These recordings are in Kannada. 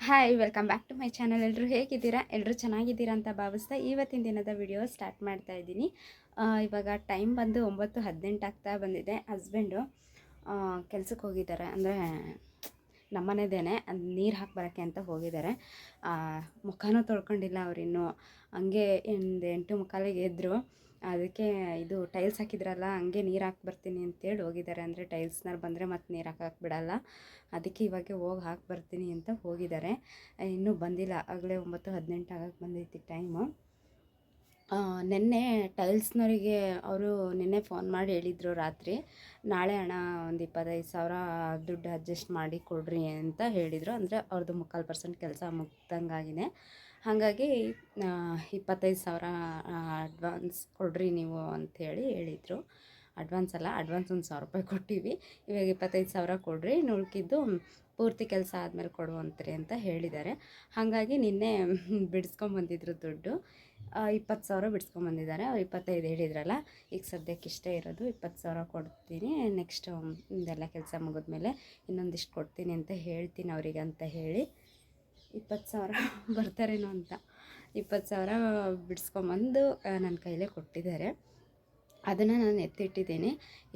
Hi welcome back to my channel ಎಲ್ಲರೂ ಹೇಗಿದ್ದೀರಾ? ಎಲ್ಲರೂ ಚೆನ್ನಾಗಿದ್ದೀರಾ ಅಂತ ಭಾವಿಸ್ತಾ ಇವತ್ತಿನ ದಿನದ ವಿಡಿಯೋ ಸ್ಟಾರ್ಟ್ ಮಾಡ್ತಾ ಇದ್ದೀನಿ. ಇವಾಗ ಟೈಮ್ ಬಂದು ಒಂಬತ್ತು ಹದಿನೆಂಟು ಆಗ್ತಾ ಬಂದಿದೆ. ಹಸ್ಬೆಂಡು ಕೆಲ್ಸಕ್ಕೆ ಹೋಗಿದ್ದಾರೆ. ಅಂದರೆ ನಮ್ಮನೆದೇನೆ ಅದು ನೀರು ಹಾಕಿ ಬರೋಕ್ಕೆ ಅಂತ ಹೋಗಿದ್ದಾರೆ. ಮುಖನೂ ತೊಳ್ಕೊಂಡಿಲ್ಲ ಅವರಿನ್ನೂ ಹಂಗೆ ಒಂದು ಎಂಟು ಮುಖಾಲಿಗೆ ಎದ್ದರು ಅದಕ್ಕೆ ಇದು ಟೈಲ್ಸ್ ಹಾಕಿದ್ರಲ್ಲ, ಹಂಗೆ ನೀರು ಹಾಕಿ ಬರ್ತೀನಿ ಅಂತೇಳಿ ಹೋಗಿದ್ದಾರೆ. ಅಂದರೆ ಟೈಲ್ಸ್ನಲ್ಲಿ ಬಂದರೆ ಮತ್ತೆ ನೀರು ಹಾಕಕ್ಕೆ ಬಿಡಲ್ಲ. ಅದಕ್ಕೆ ಇವಾಗ ಹೋಗಿ ಹಾಕಿ ಬರ್ತೀನಿ ಅಂತ ಹೋಗಿದ್ದಾರೆ. ಇನ್ನೂ ಬಂದಿಲ್ಲ. ಆಗಲೇ ಒಂಬತ್ತು ಹದಿನೆಂಟು ಆಗಕ್ಕೆ ಬಂದೈತಿ ಟೈಮು. ನಿನ್ನೆ ಟೈಲ್ಸ್ನವರಿಗೆ ಅವರು ನಿನ್ನೆ ಫೋನ್ ಮಾಡಿ ಹೇಳಿದರು ರಾತ್ರಿ. ನಾಳೆ ಹಣ ಒಂದು ಇಪ್ಪತ್ತೈದು ಸಾವಿರ ದುಡ್ಡು ಅಡ್ಜಸ್ಟ್ ಮಾಡಿ ಕೊಡ್ರಿ ಅಂತ ಹೇಳಿದರು. ಅಂದರೆ ಅವ್ರದ್ದು ಮುಕ್ಕಾಲು ಪರ್ಸೆಂಟ್ ಕೆಲಸ ಮುಗ್ದಂಗಾಗಿದೆ. ಹಾಗಾಗಿ ಇಪ್ಪತ್ತೈದು ಸಾವಿರ ಅಡ್ವಾನ್ಸ್ ಕೊಡ್ರಿ ನೀವು ಅಂಥೇಳಿ ಹೇಳಿದರು. ಅಡ್ವಾನ್ಸ್ ಅಲ್ಲ ಅಡ್ವಾನ್ಸ್ ಒಂದು ಸಾವಿರ ರೂಪಾಯಿ ಕೊಟ್ಟಿವಿ. ಇವಾಗ ಇಪ್ಪತ್ತೈದು ಸಾವಿರ ಕೊಡ್ರಿ ಇನ್ನು ಉಳ್ಕಿದ್ದು ಪೂರ್ತಿ ಕೆಲಸ ಆದಮೇಲೆ ಕೊಡುವಂತ್ರಿ ಅಂತ ಹೇಳಿದ್ದಾರೆ. ಹಾಗಾಗಿ ನಿನ್ನೆ ಬಿಡಿಸ್ಕೊಂಬಂದಿದ್ರು ದುಡ್ಡು. ಇಪ್ಪತ್ತು ಸಾವಿರ ಬಿಡಿಸ್ಕೊಂಬಂದಿದ್ದಾರೆ ಅವ್ರು ಇಪ್ಪತ್ತೈದು ಹೇಳಿದ್ರಲ್ಲ, ಈಗ ಸದ್ಯಕ್ಕೆ ಇಷ್ಟೇ ಇರೋದು, ಇಪ್ಪತ್ತು ಸಾವಿರ ಕೊಡ್ತೀನಿ ನೆಕ್ಸ್ಟ್ ಇದೆಲ್ಲ ಕೆಲಸ ಮುಗಿದ್ಮೇಲೆ ಇನ್ನೊಂದಿಷ್ಟು ಕೊಡ್ತೀನಿ ಅಂತ ಹೇಳ್ತೀನಿ ಅವರಿಗೆ ಅಂತ ಹೇಳಿ. ಇಪ್ಪತ್ತು ಸಾವಿರ ಬರ್ತಾರೇನೋ ಅಂತ. ಇಪ್ಪತ್ತು ಸಾವಿರ ಬಿಡಿಸ್ಕೊಂಬಂದು ನನ್ನ ಕೈಲೇ ಕೊಟ್ಟಿದ್ದಾರೆ. ಅದನ್ನು ನಾನು ಎತ್ತಿಟ್ಟಿದ್ದೀನಿ.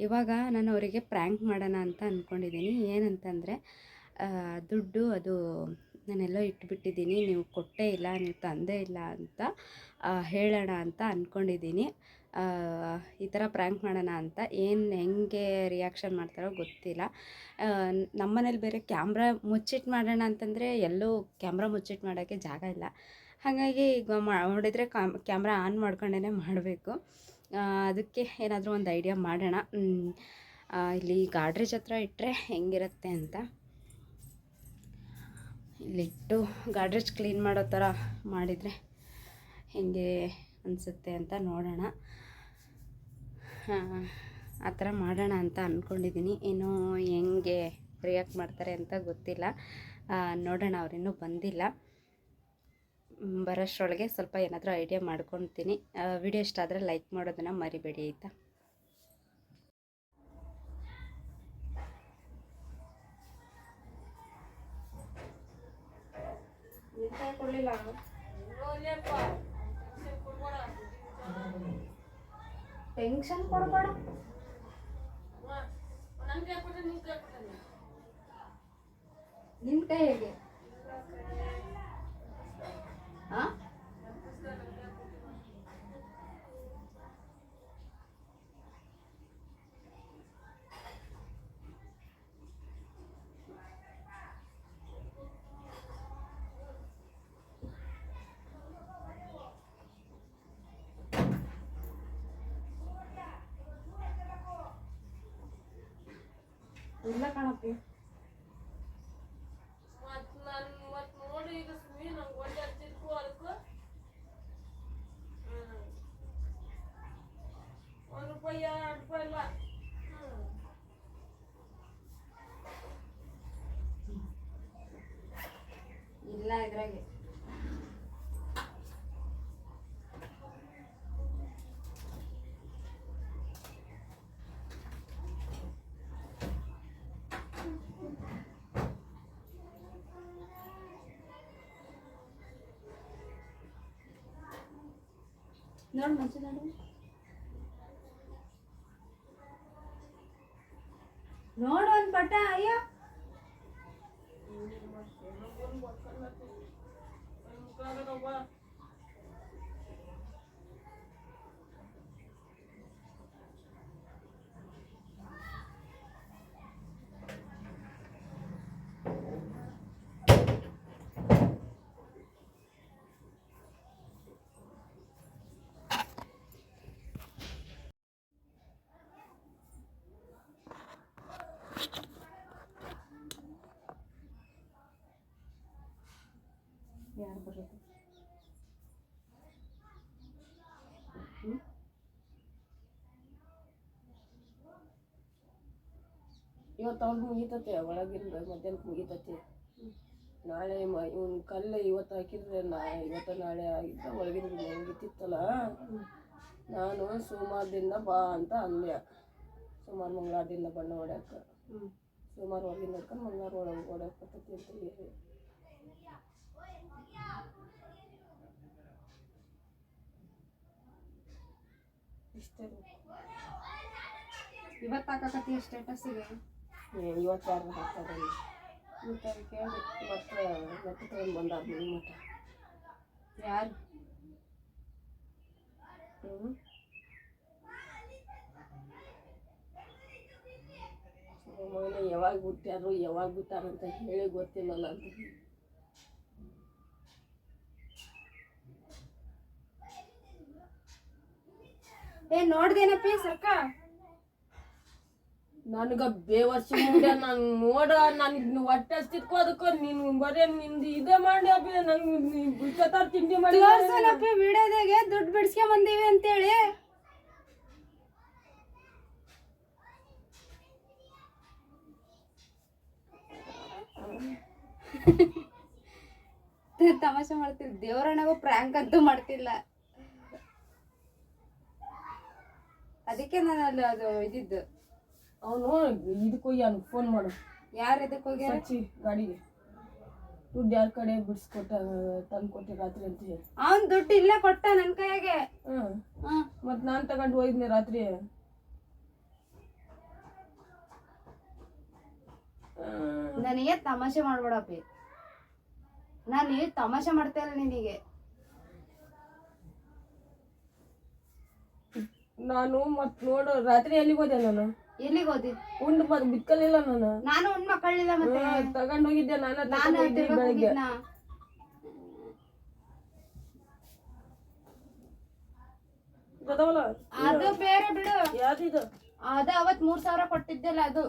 ಇವಾಗ ನಾನು ಅವರಿಗೆ ಪ್ರ್ಯಾಂಕ್ ಮಾಡೋಣ ಅಂತ ಅಂದ್ಕೊಂಡಿದ್ದೀನಿ ಏನಂತಂದರೆ ದುಡ್ಡು ಅದು ನಾನೆಲ್ಲೋ ಇಟ್ಬಿಟ್ಟಿದ್ದೀನಿ. ನೀವು ಕೊಟ್ಟೇ ಇಲ್ಲ, ನೀವು ತಂದೇ ಇಲ್ಲ ಅಂತ ಹೇಳೋಣ ಅಂತ ಅಂದ್ಕೊಂಡಿದ್ದೀನಿ ಈ ಥರ ಪ್ರ್ಯಾಂಕ್ ಮಾಡೋಣ ಅಂತ ಏನು ಹೆಂಗೆ ರಿಯಾಕ್ಷನ್ ಮಾಡ್ತಾರೋ ಗೊತ್ತಿಲ್ಲ. ನಮ್ಮ ನಮ್ಮನೇಲಿ ಬೇರೆ ಕ್ಯಾಮ್ರಾ ಮುಚ್ಚಿಟ್ಟು ಮಾಡೋಣ ಅಂತಂದರೆ ಎಲ್ಲೂ ಕ್ಯಾಮ್ರಾ ಮುಚ್ಚಿಟ್ಟು ಮಾಡೋಕ್ಕೆ ಜಾಗ ಇಲ್ಲ. ಹಾಗಾಗಿ ಈಗ ಮಾಡಿದರೆ ಕಾಮ್ ಕ್ಯಾಮ್ರಾ ಆನ್ ಮಾಡ್ಕೊಂಡೇ ಮಾಡಬೇಕು. ಅದಕ್ಕೆ ಏನಾದರೂ ಒಂದು ಐಡಿಯಾ ಮಾಡೋಣ. ಇಲ್ಲಿ ಗಾಡ್ರೇಜ್ ಹತ್ರ ಇಟ್ಟರೆ ಹೆಂಗಿರುತ್ತೆ ಅಂತ. ಇಲ್ಲಿಟ್ಟು ಗಾಡ್ರೇಜ್ ಕ್ಲೀನ್ ಮಾಡೋ ಥರ ಮಾಡಿದರೆ ಹೆಂಗೆ ಅನಿಸುತ್ತೆ ಅಂತ ನೋಡೋಣ. ಆ, ಥರ ಮಾಡೋಣ ಅಂತ ಅಂದ್ಕೊಂಡಿದ್ದೀನಿ ಇನ್ನೂ ಹೆಂಗೆ ರಿಯಾಕ್ಟ್ ಮಾಡ್ತಾರೆ ಅಂತ ಗೊತ್ತಿಲ್ಲ. ನೋಡೋಣ ಅವರಿನ್ನೂ ಬಂದಿಲ್ಲ. ಬರೋಷ್ಟರೊಳಗೆ ಸ್ವಲ್ಪ ಏನಾದರೂ ಐಡಿಯಾ ಮಾಡ್ಕೊತೀನಿ. ವಿಡಿಯೋ ಇಷ್ಟ ಆದರೆ ಲೈಕ್ ಮಾಡೋದನ್ನು ಮರಿಬೇಡಿ ಆಯಿತಾ? ಕೊಡಲಿಲ್ಲ ಟೆನ್ಷನ್ ಕೊಡಬೇಡ. ನಿನ್ನ ಕೈ ಹೇಗೆ ಹಾಂ ಇಲ್ಲ ಕಾಣಪ್ಪಿ ಒಂದು ರೂಪಾಯಿ ಎರಡು ರೂಪಾಯಿ ಇಲ್ಲ ಇಲ್ಲ ಇದ್ರಾಗೆ ನೋಡು ಮಂಚ ನೋಡು ನೋಡು ಒಂದು ಪಟ ಅಯ್ಯೋ ಯಾರು ಬರೋದು? ಇವತ್ತು ಅವ್ನು ಮುಗಿತತೆ ಒಳಗಿಂದ ಮಧ್ಯಾಹ್ನಕ್ಕೆ ಮುಗಿತತೆ. ನಾಳೆ ಮ ಇವ್ನ ಕಲ್ಲು ಇವತ್ತು ಹಾಕಿದ್ರೆ ನಾ ಇವತ್ತು ನಾಳೆ ಆಗಿದ್ದ ಒಳಗಿಂದ ಮುಗಿತಿತ್ತಲ್ಲ? ನಾನು ಸೋಮವಾರದಿಂದ ಬಾ ಅಂತ ಅಂದೆ. ಸೋಮವಾರ ಮಂಗಳವಾರದಿಂದ ಬಣ್ಣ ಹೊಡ್ಯಾಕ. ಹೊರಗಿಂದ ಹಿಡ್ಕೊಂಡು ಮಂಗಳವಾರ ಒಳಗೆ ಹೊಡ್ಯಾಕ ಬರ್ತೈತಿ ಅಂತ ಹೇಳಿ. ಅಷ್ಟೇ ಇವತ್ತು ಹಾಕಕತ್ತಿ ಸ್ಟೇಟಸ್ಸಿಗೆ ಇವತ್ತು ಯಾರು ಹಾಕ್ತಾರೆ? ಮತ್ತೆ ಕೇಳಿ ಮತ್ತೆ ಮತ್ತೆ ತಗೊಂಡು ಬಂದಾರ ನಿಮ್ಮ ಮಠ. ಯಾರು? ಹ್ಞೂ ಮಗನೇ ಯಾವಾಗ ಬಿಟ್ಟಾರು ಯಾವಾಗ ಬಿಟ್ಟಾರಂತ ಹೇಳಿ ಗೊತ್ತಿಲ್ಲಲ್ಲ ಅಂತ ಏ ನೋಡ್ದೇನಪ್ಪಿ ಸರ್ಕ? ನನಗ ಬೇವರ್ಷ ಮುಂದೆ ನಾನು ನೋಡ ನಾನು ಹೊಟ್ಟೆ ಹಸ್ತಿದ್ಕೋ ಅದಕ್ಕೋ ನೀನು ಬರೇ ನಿಂದು ಇದೇ ಮಾಡಿ ಅಪ್ಪ ನಂಗೆ ಬಿಡ್ತಾರ ತಿಂಡಿ ಮಾಡಿ. ತೋರ್ಸಲ್ಲಪ್ಪಿ ವಿಡಿಯೋದಾಗೆ ದುಡ್ಡು ಬಿಡ್ಸ್ಕೊಂಡ್ ಬಂದೀವಿ ಅಂತೇಳಿ. ತಮಾಷೆ ಮಾಡ್ತಿಲ್ಲ ದೇವರಣ್ಣಗೂ ಪ್ರ್ಯಾಂಕ್ ಅಂತೂ ಮಾಡ್ತಿಲ್ಲ. ಅದಕ್ಕೆ ನಾನು ಅಲ್ಲಿ ಅದು ಇದಿದ್ದು. ಅವನು ಇದಕ್ಕೆ ಅವ್ನು ಫೋನ್ ಮಾಡು. ಯಾರು ಇದಕ್ಕೆ ಹೋಗಿ ಹಚ್ಚಿ ಗಾಡಿಗೆ. ದುಡ್ಡು ಯಾರ ಕಡೆ ಬಿಡಿಸ್ಕೊಟ್ಟ ತಂದು ಕೊಟ್ಟೆ ರಾತ್ರಿ ಅಂತ ಹೇಳಿ. ಅವನ್ ದುಡ್ಡು ಇಲ್ಲೇ ಕೊಟ್ಟ ನನ್ನ ಕೈಯಾಗೆ. ಹ್ಞೂ ಮತ್ತು ನಾನು ತಗೊಂಡು ಹೋಗಿದ್ನೆ ರಾತ್ರಿ. ನನಗೆ ತಮಾಷೆ ಮಾಡ್ಬೇಡಪ್ಪಿ. ನಾನು ತಮಾಷೆ ಮಾಡ್ತಾ ಇಲ್ಲ ನಿನಗೆ. ನಾನು ಮತ್ ನೋಡು ರಾತ್ರಿ ಎಲ್ಲಿಗೆ ಹೋದೆ ನಾನು? ಎಲ್ಲಿಗೆ ಹೋದಿ? ಉಂಡ್ ಮತ್ ಬಿಕ್ಕಲಿಲ್ಲ ನಾನು. ನಾನು ಉಂಡ್ ಮಕ್ಕಳಿಲ್ಲ ಮತ್ತೆ? ತಗೊಂಡು ಹೋಗಿದ್ದೆ ನಾನು ನಾನು ಬೆಳಗ್ಗೆ. ಗೊತ್ತಾವಲ್ಲ ಅದು ಬೇರೆ ಬಿಡು. ಯಾವ್ದಿದು ಅದ ಅವತ್ ಮೂರ್ ಸಾವಿರ ಕೊಟ್ಟಿದ್ದೆಲ್ಲ ಅದು.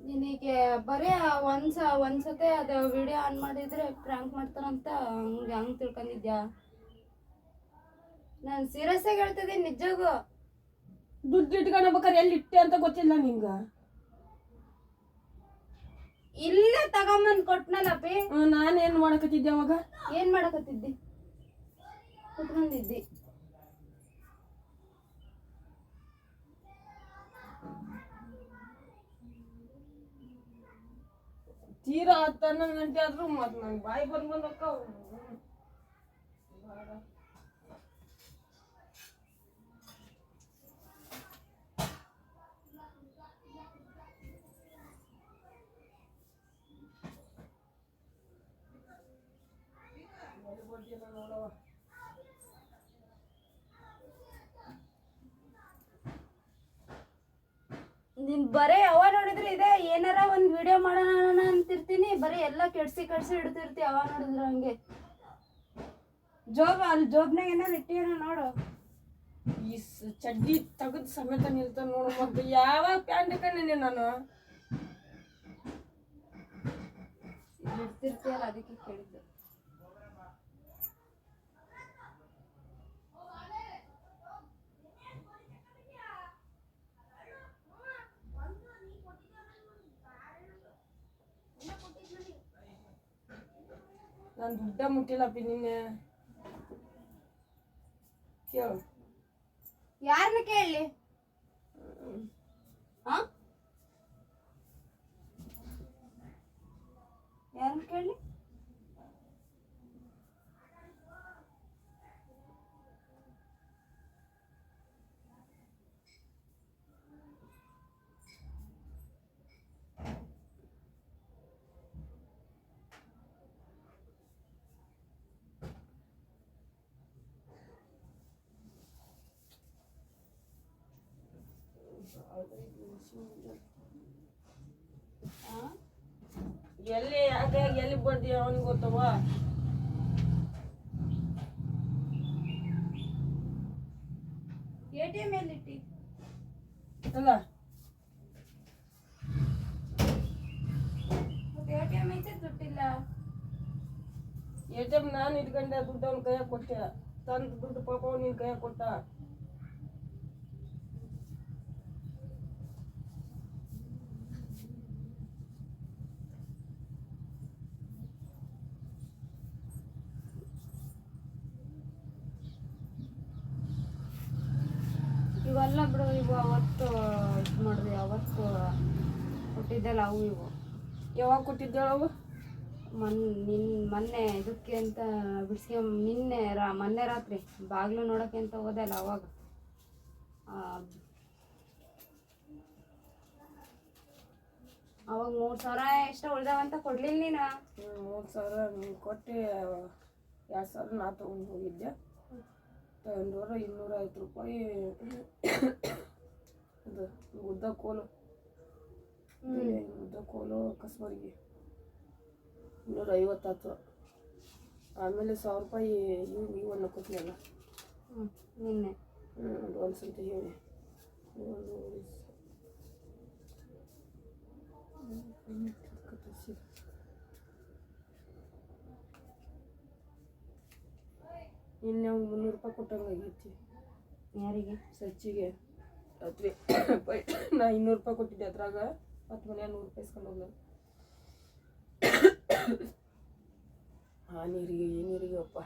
ನಿನಗೆ ಬರೀ ಒಂದ್ಸ ಒಂದ್ಸತೆ ಅದು ವಿಡಿಯೋ ಆನ್ ಮಾಡಿದ್ರೆ ಪ್ರ್ಯಾಂಕ್ ಮಾಡ್ತಾರಂತ ಹಂಗೆ ಹಂಗೆ ತಿಳ್ಕೊಂಡಿದ್ಯಾ? ನಾನು ಸೀರಿಯಸ್ ಆಗಿ ಹೇಳ್ತಿದ್ದೀನಿ ನಿಜಗೂ ದುಡ್ಡು ಇಟ್ಕೊಂಡ್ಬೇಕಾರೆ ಎಲ್ಲಿ ಇಟ್ಟೆ ಅಂತ ಗೊತ್ತಿಲ್ಲ ನಿಂಗ ಇಲ್ಲೇ ತಗೊಂಬಂದ್ ಕೊಟ್ನಲ್ಲಪ್ಪಿ ನಾನೇನು ನಾನೇನ್ ಮಾಡಕತ್ತಿದ್ದೆ ಅವಾಗ? ಏನ್ ಮಾಡಕತ್ತಿದ್ದಿ? ಕುತ್ಕೊಂಡಿದ್ದಿ. ತೀರಾ ಹತ್ತು ಹನ್ನೊಂದು ಗಂಟೆ ಆದ್ರೂ ಮತ್ ನಂಗೆ ಬಾಯಿ ಬಂದ್ ಬರೇ ಅವ ನೋಡಿದ್ರೆ ಇದೆ ಏನಾರ ಒಂದ್ ವಿಡಿಯೋ ಮಾಡೋಣ ಅಂತಿರ್ತೀನಿ ಬರೀ ಎಲ್ಲ ಕೆಡ್ಸಿ ಕೆಡ್ಸಿ ಇಡ್ತಿರ್ತಿ ಅವ ನೋಡಿದ್ರು ಹಂಗೆ. ಜೋಬ್ ಅಲ್ಲಿ ಜೋಬ್ನಾಗ ಏನಾರ ಇಟ್ಟಿರೋ ನೋಡು. ಈ ಚಡ್ಡಿ ತೆಗೆದು ಸಮೇತ ನಿಲ್ತ ನೋಡು ಮತ್ತೆ ಯಾವಾಗ ಪ್ಯಾಂಟ್ ಕಂಡಿನಿ ನಾನು? ಇಡ್ತಿರ್ತೀಯಲ್ಲ ಅದಕ್ಕೆ ಕೇಳಿದ್ದು. ನಾನು ದುಡ್ಡ ಮುಟ್ಟಿಲ್ಲಪ್ಪಿ ನಿನ್ನೆ. ಕೇಳು. ಯಾರನ್ನ ಕೇಳಲಿ? ಯಾರನ್ನ ಕೇಳಲಿ? ಎಲ್ಲಿ ಯಾಕೆ ಎಲ್ಲಿ ಬರ್ದಿ ಅವನಿಗೆ ಗೊತ್ತವ? ಎ ಟಿ ಎಂ ಎಲ್ಲಿಟ್ಟಿ ಅಲ್ಲ ಮತ್ತೆ ಎ ಟಿ ಎಂ ಐತೆ ದುಡ್ಡಿಲ್ಲ? ಎ ಟಿ ಎಂ ನಾನು ಇಟ್ಕೊಂಡೆ ದುಡ್ಡು ಅವ್ನ ಕೈಯಾಗ ಕೊಟ್ಟೆ. ತಂದು ದುಡ್ಡು ಪಾಪ ಅವ್ನು ನಿನ್ನ ಕೈಯಾಗ ಕೊಟ್ಟ ಇವೆಲ್ಲ ಬಿಡು ಇವು ಅವತ್ತು ಇದು ಮಾಡಿದ್ವಿ ಅವತ್ತು ಕೊಟ್ಟಿದ್ದೆಲ್ಲ ಅವು ಇವು ಯಾವಾಗ ಕೊಟ್ಟಿದ್ದಳು ಅವು? ಮೊನ್, ನಿನ್, ಮೊನ್ನೆ ಇದಕ್ಕೆ ಅಂತ ಬಿಡ್ಸ್ಕೊಂಡ್ ನಿನ್ನೆ ರಾ, ಮೊನ್ನೆ ರಾತ್ರಿ. ಬಾಗಿಲು ನೋಡೋಕೆ ಅಂತ ಹೋದೆ ಅಲ್ಲ ಅವಾಗ. ಅವಾಗ ಮೂರು ಸಾವಿರ ಎಷ್ಟು ಉಳ್ದಾವಂತ ಕೊಡ್ಲಿಲ್ಲ ನೀನ. ಮೂರು ಸಾವಿರ ಕೊಟ್ಟು, ಎರಡು ಸಾವಿರ ನಾ ತೊಗೊಂಡು ಹೋಗಿದ್ದೆ. ತಗೊಂಡವ್ರ ಇನ್ನೂರ ಐವತ್ತು ರೂಪಾಯಿ. ಇದು ಉದ್ದ ಕೋಲು. ಉದ್ದ ಕೋಲು ಕಸ್ಬರಿಗೆ. ಇನ್ನೂರ ಐವತ್ತಾಯ್ತು ಆಮೇಲೆ ಸಾವಿರ ರೂಪಾಯಿ ಇವು ಇವನ್ನ ಕೊಟ್ಟಿನಲ್ಲ ಹ್ಞೂ ನಿನ್ನೆ. ಅಡ್ವಾನ್ಸ್ ಅಂತ ಹೇಳಿ. ಒಂದು ಇನ್ನೇ ಒಂದು ಮುನ್ನೂರು ರೂಪಾಯಿ ಕೊಟ್ಟಂಗಾಗೈತಿ ಯಾರಿಗೆ? ಸಚ್ಚಿಗೆ ರಾತ್ರಿ. ಪೈ ನಾ ಇನ್ನೂರು ರೂಪಾಯಿ ಕೊಟ್ಟಿದ್ದೆ ಅದ್ರಾಗ. ಮತ್ತು ಮನೆ ನೂರು ರೂಪಾಯಿ ಇಸ್ಕೊಂಡು ಆ ನೀರಿಗೆ ಈ ನೀರಿಗೆ ಅಪ್ಪ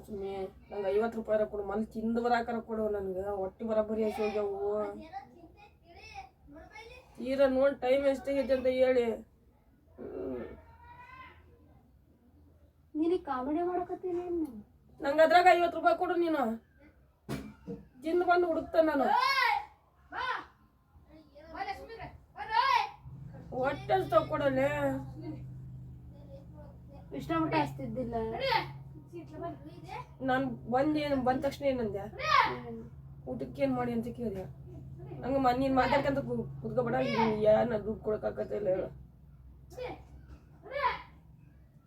ಸುಮ್ಮನೆ ನಂಗೆ ಐವತ್ತು ರೂಪಾಯಿ ಕೊಡು ಮಲ್ ತಿಂದು ಬರಾಕರ ಕೊಡು ನನಗೆ ಹೊಟ್ಟೆ ಬರೋಬ್ಬರಿ ಹಾಕಿ ಹೋಗ್ಯಾವು ತೀರ ನೋಡಿ ಟೈಮ್ ಎಷ್ಟಾಗೈತೆ ಅಂತ ಹೇಳಿ. ನಿನಗೆ ಕಾಮಿಡಿ ಮಾಡಕತ್ತೀನಿ ನಂಗೆ ಅದ್ರಾಗ ಐವತ್ತು ರೂಪಾಯಿ ಕೊಡು ನೀನು ತಿಂದು ಬಂದು ಹುಡುಕ್ತ ನಾನು ಹೊಟ್ಟೆ ಇಷ್ಟ ಮಟ್ಟ ಹಚ್ತಿದ್ದಿಲ್ಲ. ನಾನು ಬಂದು ಏನು, ಬಂದ ತಕ್ಷಣ ಏನಂದೆ ಊಟಕ್ಕೆ ಏನು ಮಾಡಿ ಅಂತ ಕೇಳಿದೆ. ಹಂಗೆ ಮ, ನೀನು ಮಾತಾಡ್ಕೊಂತ ಕುತ್ಕೊಬೇಡ ಏನು ದುಡ್ಡು ಕೊಡೋಕ್ಕಾಗತ್ತಿಲ್ಲ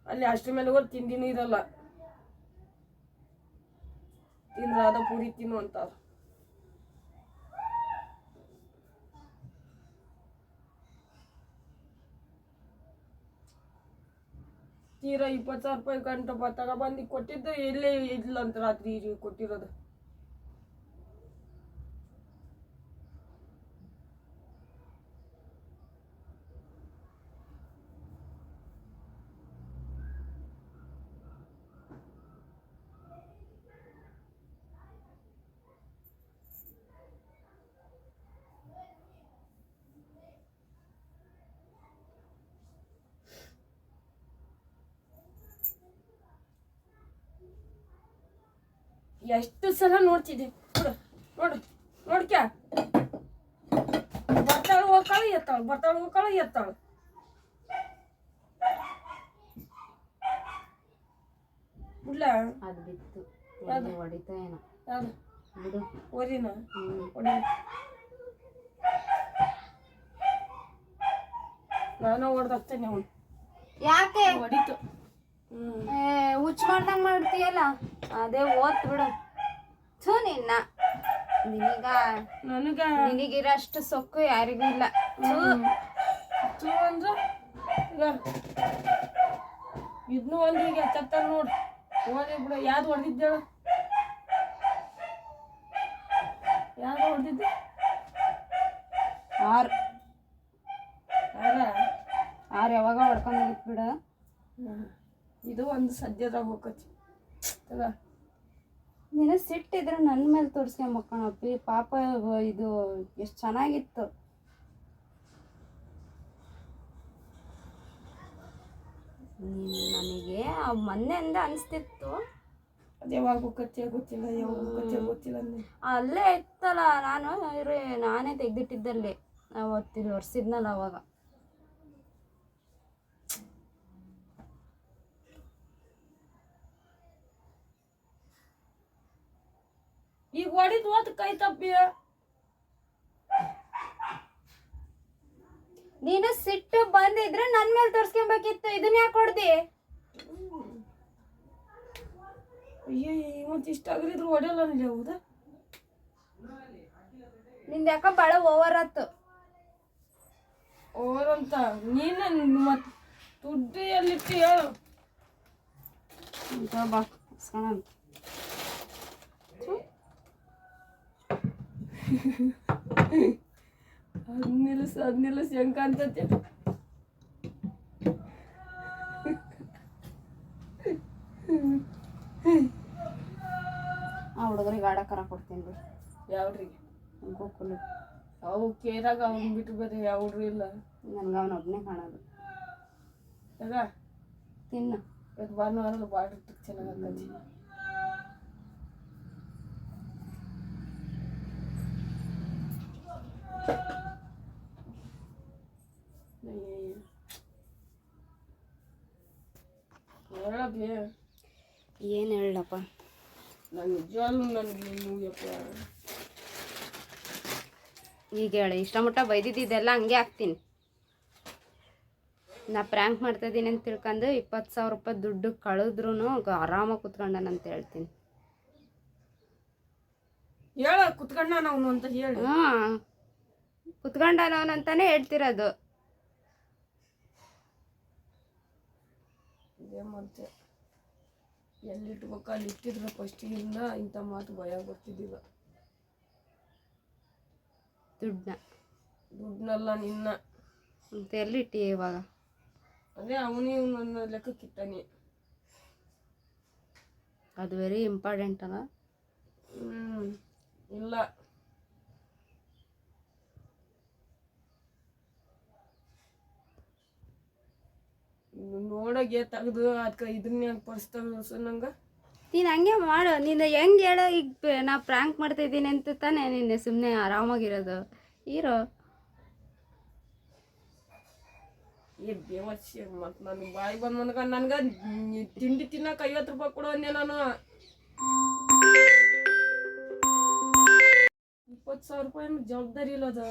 ಅಲ್ಲಿ ಅಷ್ಟ್ರ ಮೇಲೆ ಹೋಗಿ ತಿಂದಿನೂ ಇರಲ್ಲ. ತಿಂದ್ರಾದ ಪೂರಿ ತಿನ್ನು ಅಂತಾರ ತೀರಾ ಇಪ್ಪತ್ತು ಸಾವಿರ ರೂಪಾಯಿ ಗಂಟೆ ತಗೊಬಂದು ಕೊಟ್ಟಿದ್ದು ಎಲ್ಲೇ ಇಲ್ಲ ಅಂತ ರಾತ್ರಿ ಕೊಟ್ಟಿರೋದು. ಎಷ್ಟು ಸಲ ನೋಡ್ತಿದ್ದೆ? ನೋಡು ನೋಡು ನೋಡ್ಕ ಬರ್ತಾಳು ಹೋಗ್ತಾಳ ಎತ್ತಾಳು ಬರ್ತಾಳು ಹೋಗ್ತಾಳ ಎತ್ತಾಳು. ಇಲ್ಲ ಅದು ಬಿತ್ತು. ಅದು ಹೊಡಿತಾ ಏನೋ. ಯಾವ್ದು? ಬಿಡು. ಓದಿನ ಹೊಡಿ. ನಾನು ಹೊಡೆದಾಗ್ತೇನೆ ಅವನು. ಯಾಕೆ? ಹೊಡಿತು. ಹುಚ್ಚ ಮಾಡ್ದಂಗ್ ಮಾಡ್ತೀಯಲ್ಲ? ಅದೇ ಓದ್ ಬಿಡು. ಥೂ ನಿನ್ನ. ನಿನಗ ನನಗ ನಿನಗಿರಷ್ಟು ಸೊಕ್ಕು ಯಾರಿಗೂ ಇಲ್ಲ. ಥೂ ತೂ ಅಂದ್ರ ಈಗ ಇದನ್ನು ಒಂದು ಈಗ ಎತ್ತ ನೋಡು. ಓದಿ ಬಿಡು. ಯಾವ್ದು ಹೊಡೆದಿದ್ದೇಳು ಯಾವ್ದು ಹೊಡೆದಿದ್ದೆ? ಆರು. ಅದ ಆರ್ ಯಾವಾಗ ಹೊಡ್ಕೊಂಡು ಬಿಡ. ಬಿಡು ಇದು ಒಂದು ಸದ್ಯದಾಗ ಹೋಗತಿ ತಗ ನಿನ್ನ ಸಿಟ್ಟಿದ್ರೆ ನನ್ನ ಮೇಲೆ ತೋರಿಸ್ಕೊಂಬಕ್ಕಣಪ್ಪಿ ಪಾಪ ಇದು ಎಷ್ಟು ಚೆನ್ನಾಗಿತ್ತು. ನೀನು ನನಗೆ ಆ ಮೊನ್ನೆಯಿಂದ ಅನಿಸ್ತಿತ್ತು. ಯಾವಾಗ ಹೋಗತ್ತೆ ಗೊತ್ತಿಲ್ಲ ಯಾವಾಗ ಹೋಗತ್ತೆ ಗೊತ್ತಿಲ್ಲ ಅಲ್ಲೇ ಇತ್ತಲ್ಲ ನಾನು ಇರು ನಾನೇ ತೆಗ್ದಿಟ್ಟಿದ್ದಲ್ಲಿ ಅವತ್ತಿಲ್ಲಿ ಒರೆಸಿದ್ನಲ್ಲ ಅವಾಗ. ಈಗ ಹೊಡಿದ್ ಹೋತ್ ಕೈ ತಪ್ಪಿ. ನೀನು ಸಿಟ್ಟು ಬಂದಿದ್ರೆ ನನ್ನ ಮೇಲೆ ತೋರಿಸ್ಕೊಬೇಕಿತ್ತು. ಇದನ್ನ ಯಾಕೆ ಹೊಡ್ದಿ? ಅಯ್ಯೋ ಇವತ್ತು ಇಷ್ಟ ಆಗಲಿದ್ರು ಹೊಡೆಯಲ್ಲ ಅಲ್ಲಿ ಹೌದಾ ನಿಂದ ಯಾಕ ಭಾಳ ಓವರ್ ಆತು. ಓರಂತ ನೀನು ಮತ್ ದುಡ್ಡು ಎಲ್ಲಿಟ್ಟು ಹೇಳು ಅಂತ ಬಾ ಅದ್ ನಿಲ್ಲಿಸ್ ಅದ್ ನಿಲ್ಲಿಸ್ ಹೆಂಗ ಅಂತತೆ ಆ ಹುಡುಗರಿಗೆ ಆಡಕರ ಕೊಡ್ತೀನಿ ಬಿಡು. ಯಾವ್ರಿಗೆ ಗೋಕುಲು ಅವು ಕೇರಾಗ ಅವ್ನ ಬಿಟ್ಟು ಬೇರೆ ಹುಡ್ರಿ ಇಲ್ಲ. ನನ್ಗೆ ಅವನೊಬ್ಬನೇ ಕಾಣೋದು. ಆಗ ತಿನ್ನು. ಇವತ್ತು ಭಾನುವಾರ ಬಾಡ್ರಿ ಚೆನ್ನಾಗಿ ಹೇಳಬಿ ಏನು ಹೇಳಪ್ಪ? ನಾನು ನಿಜವಾಗ್ಲೂ ನನಗೆ ಈಗ ಹೇಳಿ ಇಷ್ಟ ಮಟ್ಟ ಬೈದಿದ್ದೆಲ್ಲ ಹಂಗೆ ಹಾಕ್ತೀನಿ. ನಾ ಪ್ರ್ಯಾಂಕ್ ಮಾಡ್ತಾ ಇದ್ದೀನಿ ಅಂತ ತಿಳ್ಕೊಂಡು ಇಪ್ಪತ್ತು ಸಾವಿರ ರೂಪಾಯಿ ದುಡ್ಡು ಕಳೆದ್ರೂ ಆರಾಮಾಗಿ ಕುತ್ಕೊಂಡನಂತ ಹೇಳ್ತೀನಿ. ಹೇಳ ಕುತ್ಕೊಂಡ ಅವನು ಅಂತ ಹೇಳಿ. ಹಾಂ ಕುತ್ಕೊಂಡನವನಂತಾನೆ ಹೇಳ್ತಿರೋದು. ಇದೇ ಮತ್ತೆ ಎಲ್ಲಿಟ್ಬೇಕು ಅಲ್ಲಿ ಇಟ್ಟಿದ್ರೆ ಫಸ್ಟಿಗಿಂದ ಇಂಥ ಮಾತು ಭಯ ಬರ್ತಿದ್ದಿಲ್ಲ ದುಡ್ಡನ್ನ? ದುಡ್ಡನ್ನೆಲ್ಲ ನಿನ್ನ. ಅಂತ ಎಲ್ಲಿಟ್ಟಿ ಇವಾಗ? ಅದೇ ಅವನೇ ನನ್ನ ಲೆಕ್ಕಕ್ಕಿಟ್ಟಾನೆ. ಅದು ವೆರಿ ಇಂಪಾರ್ಟೆಂಟ್ ಅಲ್ಲ? ಹ್ಞೂ ಇಲ್ಲ. ನೋಡಗೆ ತೆಗ್ದು ಅದಕ್ಕೆ ಇದನ್ನ ಪರ್ಸ್ತವ ನಂಗೆ. ನೀನು ಹಂಗೆ ಮಾಡು. ನೀನು ಹೆಂಗೆ ಹೇಳೋ ಈಗ ನಾ ಪ್ರ್ಯಾಂಕ್ ಮಾಡ್ತಾ ಇದ್ದೀನಿ ಅಂತ ತಾನೇ ನಿನ್ನೆ ಸುಮ್ಮನೆ ಆರಾಮಾಗಿರೋದು. ಇರೋ. ಏ ಬೇವರ್ಸಿ ಮತ್ತು ನನಗೆ ಬಾಯಿ ಬಂದು ನನಗೆ ನನ್ಗೆ ತಿಂಡಿ ತಿನ್ನಕ್ಕೆ ಐವತ್ತು ರೂಪಾಯಿ ಕೊಡು ಅಂದೆ ನಾನು. ಇಪ್ಪತ್ತು ಸಾವಿರ ರೂಪಾಯಿ ಜವಾಬ್ದಾರಿ ಇಲ್ಲ ಅದ.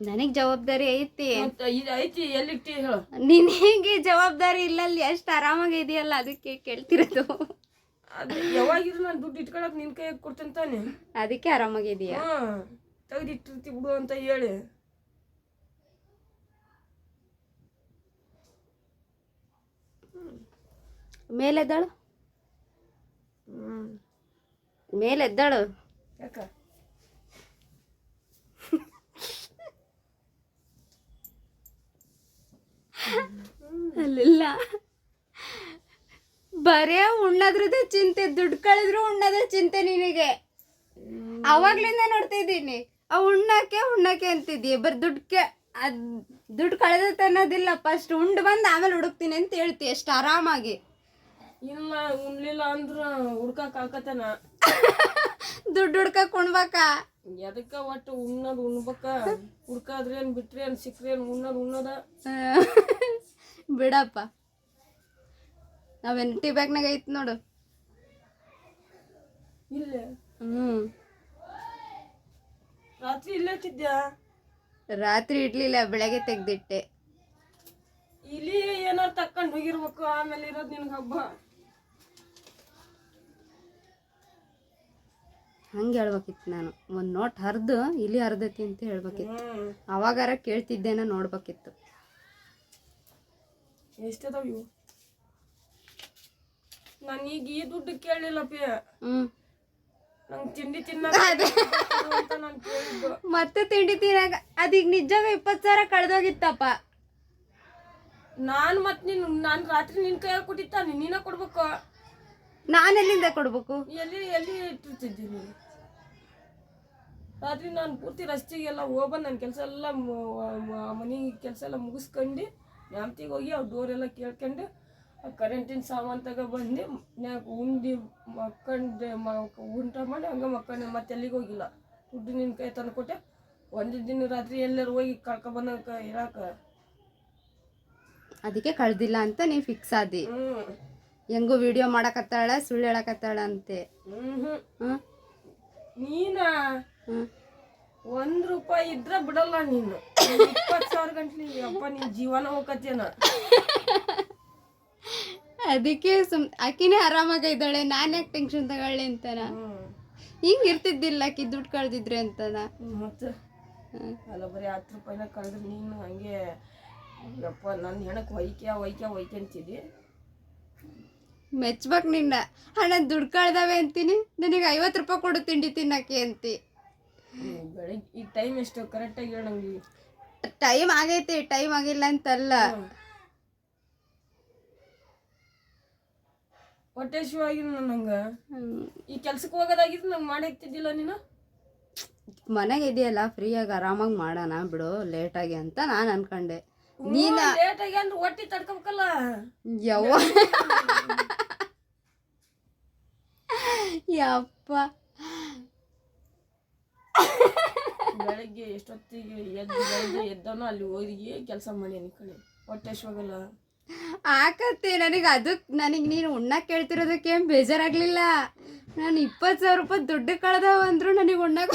ನನಗೆ ಜವಾಬ್ದಾರಿ ಐತಿ. ಮತ್ತೆ ಇದು ಐತಿ ಎಲ್ಲಿಟ್ಟಿ ಹೇಳು. ಹೇಗೆ ಜವಾಬ್ದಾರಿ ಇಲ್ಲಲ್ಲಿ ಎಷ್ಟು ಆರಾಮಾಗಿ ಇದೆಯಲ್ಲ ಅದಕ್ಕೆ ಕೇಳ್ತಿರೋದು. ಅದು ಯಾವಾಗಿದ್ರು ನಾನು ದುಡ್ಡು ಇಟ್ಕೊಳಕ್ ನಿನ್ ಕೈ ಕೊಡ್ತೀನಿ ತಾನೆ? ಅದಕ್ಕೆ ಆರಾಮಾಗಿದೆಯಾ ಹಾ ತೆಗ್ದಿಟ್ಟಿರ್ತಿ ಬಿಡು ಅಂತ ಹೇಳಿ. ಮೇಲೆದ್ದಾಳು? ಹ್ಮ್. ಮೇಲೆದ್ದಾಳು? ಯಾಕ? ಅಲ್ಲಿಲ್ಲ. ಬರೇ ಉಣ್ಣದ್ರದ್ದು ಚಿಂತೆ, ದುಡ್ಡು ಕಳೆದ್ರು ಉಣ್ಣದ ಚಿಂತೆ ನಿನಗೆ. ಅವಾಗ್ಲಿಂದ ನೋಡ್ತಾ ಇದ್ದೀನಿ. ಆ ಉಣ್ಣಕ್ಕೆ ಉಣ್ಣಕ್ಕೆ ಅಂತಿದ್ದೀಯ ಬರ್ ದುಡ್ಕೆ ಅದ್ ದುಡ್ಡು ಕಳೆದತ್ತೆ ಅನ್ನೋದಿಲ್ಲ ಫಸ್ಟ್ ಉಂಡು ಬಂದು ಆಮೇಲೆ ಹುಡುಕ್ತೀನಿ ಅಂತ ಹೇಳ್ತಿ. ಎಷ್ಟು ಆರಾಮಾಗಿ. ಇಲ್ಲ ಉಣ್ಲಿಲ್ಲ ಅಂದ್ರ ಹುಡ್ಕಕ್ ಆಕತನ ದುಡ್ಡು ಹುಡ್ಕಕ್ ಉಣ್ಬೇಕಾ? ಎದಕ್ಕ ಒಟ್ಟು ಉಣ್ಣದ್ ಉಣ್ಬೇಕ? ಹುಡ್ಕಾದ್ರೇನ್ ಬಿಟ್ರೇನ್ ಸಿಕ್ರೇನ್ ಉಣ್ಣದ್ ಉಣ್ಣದ? ಬಿಡಪ್ಪ. ನಾವೇನು ಟೀ ಬ್ಯಾಗ್ನಾಗ ಐತ್ ನೋಡು. ಇಲ್ಲ? ಹ್ಞೂ ರಾತ್ರಿ ಇಲ್ಲೇ ತಿದ್ಯಾ ರಾತ್ರಿ ಇಡ್ಲಿಲ್ಲ ಬೆಳಗ್ಗೆ ತೆಗ್ದಿಟ್ಟೆ. ಇಲ್ಲಿ ಏನಾರು ತಕ್ಕೊಂಡ್ ಹೋಗಿರ್ಬೇಕು ಆಮೇಲೆ ಇರೋದು ನಿನ್ಗ ಹಬ್ಬ. ಹಂಗೆ ಹೇಳ್ಬೇಕಿತ್ತು ನಾನು. ಒಂದು ನೋಟ್ ಹರಿದು ಇಲ್ಲಿ ಹರಿದೈತಿ ಅಂತ ಹೇಳ್ಬೇಕಿತ್ತು. ಅವಾಗಾರ ಕೇಳ್ತಿದ್ದೇನ ನೋಡ್ಬೇಕಿತ್ತು. ಎಷ್ಟದಾವ ಇವು? ನಾನು ಈಗ ಈ ದುಡ್ಡು ಕೇಳಿಲ್ಲಪ್ಪ ಹ್ಮ್. ನಂಗೆ ತಿಂಡಿ ತಿನ್ನ ಮತ್ತೆ ತಿಂಡಿ ತಿನ್ನಾಗ ಅದೀಗ ನಿಜಾಗ ಇಪ್ಪತ್ತು ಸಾವಿರ ಕಳೆದೋಗಿತ್ತಪ್ಪ. ನಾನು ಮತ್ತೆ ನಿನ್ನ ನಾನು ರಾತ್ರಿ ನಿನ್ ಕೈಯಾಗ ಕೊಟ್ಟಿತ್ತಾನೆ ನೀನ ಕೊಡ್ಬೇಕು. ನಾನು ಎಲ್ಲಿಂದ ಕೊಡ್ಬೇಕು? ಎಲ್ಲಿ ಎಲ್ಲಿ ಇಟ್ಟಿರ್ತಿದ್ದೀನಿ? ರಾತ್ರಿ ನಾನು ಪೂರ್ತಿ ರಸ್ತೆಗೆಲ್ಲ ಹೋಗ್ಬಂದು ನನ್ನ ಕೆಲಸ ಎಲ್ಲ ಮನೆ ಕೆಲಸ ಎಲ್ಲ ಮುಗಿಸ್ಕೊಂಡು ನ್ಯಾಮ್ತಿಗೆ ಹೋಗಿ ಅವ್ರ ಡೋರ್ ಎಲ್ಲ ಕೇಳ್ಕೊಂಡು ಕರೆಂಟಿನ ಸಾಮಾನು ತಗೊಬಂದು ನ್ಯಾಕ್ ಉಂಡಿ ಮಕ್ಕಂಡು ಮ ಉಂಟ ಮಾಡಿ ಹಂಗೆ ಮಕ್ಕಂಡು ಮತ್ತೆ ಎಲ್ಲಿಗೆ ಹೋಗಿಲ್ಲ. ದುಡ್ಡು ನಿನ್ನ ಕೈ ತಂದು ಕೊಟ್ಟೆ. ಒಂದು ದಿನ ರಾತ್ರಿ ಎಲ್ಲರೂ ಹೋಗಿ ಕಳ್ಕೊಬಂದಂಗೆ ಇರಾಕ. ಅದಕ್ಕೆ ಕಳ್ದಿಲ್ಲ ಅಂತ ನೀವು ಫಿಕ್ಸ್ ಆದಿ. ಹ್ಞೂ ಹೆಂಗೋ ವಿಡಿಯೋ ಮಾಡಕತ್ತಾಳ ಸುಳ್ಳು ಹೇಳಕತ್ತಾಳ ಅಂತೆ. ನೀನ? ಒಂದ್ ರೂಪಾಯಿ ಇದ್ರ ಬಿಡಲ್ಲ ನೀನು. ಇಪ್ಪತ್ತು ಸಾವಿರ ಗಂಟ್ಲಿ ಅಪ್ಪ ನೀನ್ ಜೀವನ ಹೋಗತ್ತೇನ ಅದಕ್ಕೆ ಸುಮ್ ಆಕಿನೇ ಆರಾಮಾಗಿದ್ದಾಳೆ ನಾನು ಯಾಕೆ ಟೆನ್ಷನ್ ತಗೊಳ್ಳಿ ಅಂತಾನ? ಹಿಂಗ್ ಇರ್ತಿದ್ದಿಲ್ಲ ಆಕಿ ದುಡ್ಡು ಕಳ್ದಿದ್ರೆ ಅಂತಾನ? ಮತ್ತೆ? ಅಲ್ಲ ಬರೀ ಹತ್ತು ರೂಪಾಯಿನ ಕಳೆದ್ರೆ ನೀನು ಹಂಗೆ ಯಪ್ಪ ನನ್ನ ಹೆಣಕ್ಕೆ ಒಯ್ಕೆ ಒಯ್ಕೆ ಒಯ್ಕೆ ಅಂತಿದ್ದಿ ಮೆಚ್ಬೇಕು ನಿನ್ನ. ಹಣ ದುಡ್ಡು ಕಳ್ದಾವೆ ಅಂತೀನಿ. ನನಗೆ ಐವತ್ತು ರೂಪಾಯಿ ಕೊಡು ತಿಂಡಿ ತಿನ್ನಕ್ಕೆ ಅಂತಿ. ಬೆಳಿಗ್ಗೆ ಈ ಟೈಮ್ ಎಷ್ಟು? ಕರೆಕ್ಟಾಗಿ ಹೇಳಂಗಿ ನಂಗೆ. ಟೈಮ್ ಆಗೈತಿ ಟೈಮ್ ಆಗಿಲ್ಲ ಅಂತಲ್ಲ. ಹೊಟ್ಟೆ ಶಿವ ನಂಗೆ ಈ ಕೆಲ್ಸಕ್ಕೆ ಹೋಗೋದಾಗಿದ್ದು ನಂಗೆ ಮಾಡಿ ಹಾಕ್ತಿದ್ದಿಲ್ಲ ನೀನು? ಮನೆಗೆ ಇದೆಯಲ್ಲ ಫ್ರೀಯಾಗಿ ಆರಾಮಾಗಿ ಮಾಡೋಣ ಬಿಡು ಲೇಟಾಗಿ ಅಂತ ನಾನು ಅನ್ಕೊಂಡೆ. ನೀನ ಲೇಟ್ ಆಗಿ ಅಂದ್ರೆ ಹೊಟ್ಟಿ ತಡ್ಕೋಬೇಕಲ್ಲ. ಯವ್ವ. ಯಪ್ಪ. ಬೆಳಗ್ಗೆ ಎಷ್ಟೊತ್ತಿಗೆ ಎದ್ದು ಬೆಳಗ್ಗೆ ಎದ್ದನೋ ಅಲ್ಲಿ ಹೋಗಿ ಕೆಲಸ ಮಾಡಿ ಈ ಕಡೆ ಹೊಟ್ಟೆ ಹಶ್ವಾಗಲ್ಲ ಆಕತ್ತೆ ನನಗೆ ಅದಕ್ಕೆ ನನಗೆ ನೀನು ಉಣ್ಣಕ್ಕೆ ಕೇಳ್ತಿರೋದಕ್ಕೆ ಏನ್ ಬೇಜಾರಾಗ್ಲಿಲ್ಲ. ನಾನು ಇಪ್ಪತ್ತು ಸಾವಿರ ರೂಪಾಯಿ ದುಡ್ಡು ಕಳೆದವ ಅಂದ್ರು ನನಗೆ ಉಣ್ಣಕ್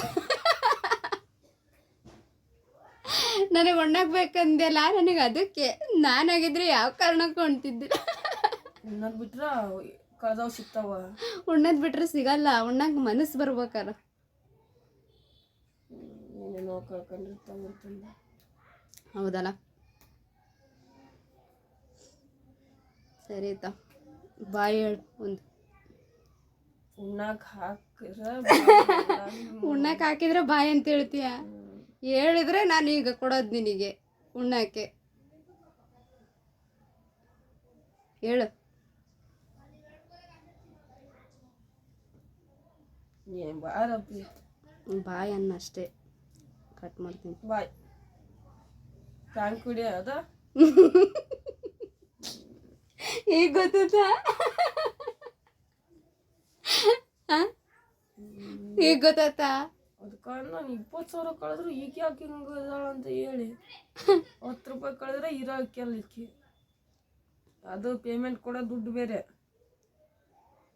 ನನಗೆ ಉಣ್ಣಕ್ ಬೇಕಂದೆಲ್ಲ ನನಗೆ ಅದಕ್ಕೆ. ನಾನಾಗಿದ್ರೆ ಯಾವ ಕಾರಣಕ್ಕೂ ಉಣ್ತಿದ್ದಿಲ್ಲ ಇನ್ನೊಂದು ಬಿಟ್ರ ಕಳ್ದವ್ ಸಿಗ್ತಾವ. ಉಣ್ಣದ್ ಬಿಟ್ರೆ ಸಿಗಲ್ಲ ಉಣ್ಣಕ್ ಮನಸ್ಸು ಬರ್ಬೇಕಾರ. ಏನೇನೋ ಕಳ್ಕೊಂಡಿರ್ತಾವ ಅಂತಂದು ಹೌದಲ್ಲ? ಸರಿ ಆಯ್ತಾ ಬಾಯ್ ಹೇಳು ಒಂದು. ಉಣ್ಣಾಕ್ ಹಾಕಿರ ಉಣ್ಣಕ್ಕೆ ಹಾಕಿದ್ರೆ ಬಾಯ್ ಅಂತ ಹೇಳ್ತೀಯ? ಹೇಳಿದ್ರೆ ನಾನು ಈಗ ಕೊಡೋದು ನಿನಗೆ ಉಣ್ಣಕ್ಕೆ. ಹೇಳು. ಬಾಯ್ ಅನ್ನ ಅಷ್ಟೇ. ಕಟ್ ಮಾಡ್ತೀನಿ. ಬಾಯ್. ಕುಡಿ ಅದ? ಈಗ ಗೊತ್ತಾ ಈಗ ಗೊತ್ತಾತಾ ಅದಕ್ಕ ನಾನು ಇಪ್ಪತ್ತು ಸಾವಿರ ಕಳೆದ್ರು ಈಗ ಯಾಕೆ ಹಿಂಗೆ ಅಂತ ಹೇಳಿ. ಹತ್ತು ರೂಪಾಯಿ ಕಳೆದ್ರೆ ಇರೋ ಅಕ್ಕಿ ಅದು ಪೇಮೆಂಟ್ ಕೊಡೋ ದುಡ್ಡು ಬೇರೆ.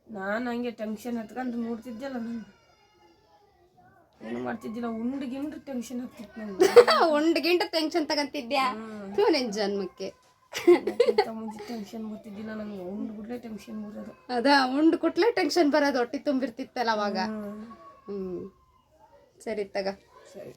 ನಾನು ಹಂಗೆ ಟೆನ್ಷನ್ ಹತ್ಕೊಂಡು ನೋಡ್ತಿದ್ದೆಲ್ಲ ನಾನು. ಏನು ಮಾಡ್ತಿದ್ದಿಲ್ಲ ಉಂಡು ಗಿಂಡು ಟೆನ್ಷನ್ ಆಗ್ತಿತ್ತು ನಂಗೆ. ಒಂದು ಟೆನ್ಶನ್ ಟೆನ್ಷನ್ ತಗಂತಿದ್ಯಾ ನಿನ್ನ ಜನ್ಮಕ್ಕೆ. ಮುಂಚೆ ಟೆನ್ಷನ್ ಬರ್ತಿದ್ದಿಲ್ಲ ನಂಗೆ ಉಂಡು ಬಿಡ್ಲೆ ಟೆನ್ಷನ್ ಬರೋದು. ಅದ ಉಂಡು ಕುಟ್ಲೆ ಟೆನ್ಷನ್ ಬರೋದು ಹೊಟ್ಟೆ ತುಂಬಿರ್ತಿತ್ತಲ್ಲ ಅವಾಗ. ಹ್ಮ್. ಹ್ಮ್ ಸರಿ ತಗ ಸರಿ